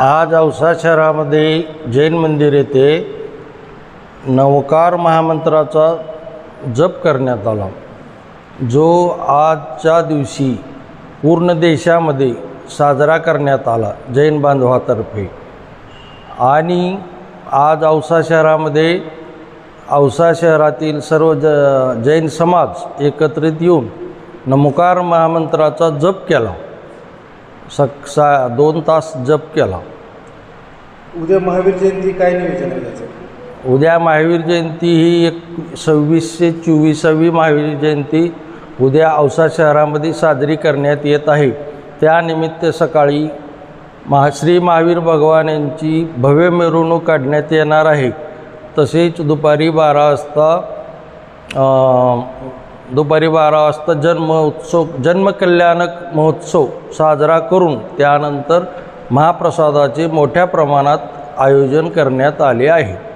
आज औसा शहरामध्ये जैन मंदिर येथे नवकार महामंत्राचा जप करण्यात आला. जो आजच्या दिवशी पूर्ण देशामध्ये साजरा करण्यात आला जैन बांधवातर्फे. आणि आज औसा शहरामध्ये औसा शहरातील सर्व ज जैन समाज एकत्रित येऊन नमुकार महामंत्राचा जप केला. सक सा दोन तास जप केला. उद्या महावीर जयंती काय नियोजन आहे त्याचं? उद्या महावीर जयंती ही एक सव्वीसशे चोवीसावी महावीर जयंती उद्या औसा शहरामध्ये साजरी करण्यात येत आहे. त्यानिमित्त सकाळी महा श्री महावीर भगवान यांची भव्य मिरवणूक काढण्यात येणार आहे. तसेच दुपारी बारा वाजता दुपारी बारा वाजता जन्म उत्सव जन्मकल्याणक महोत्सव साजरा करून त्यानंतर महाप्रसादाचे मोठ्या प्रमाणात आयोजन करण्यात आले आहे.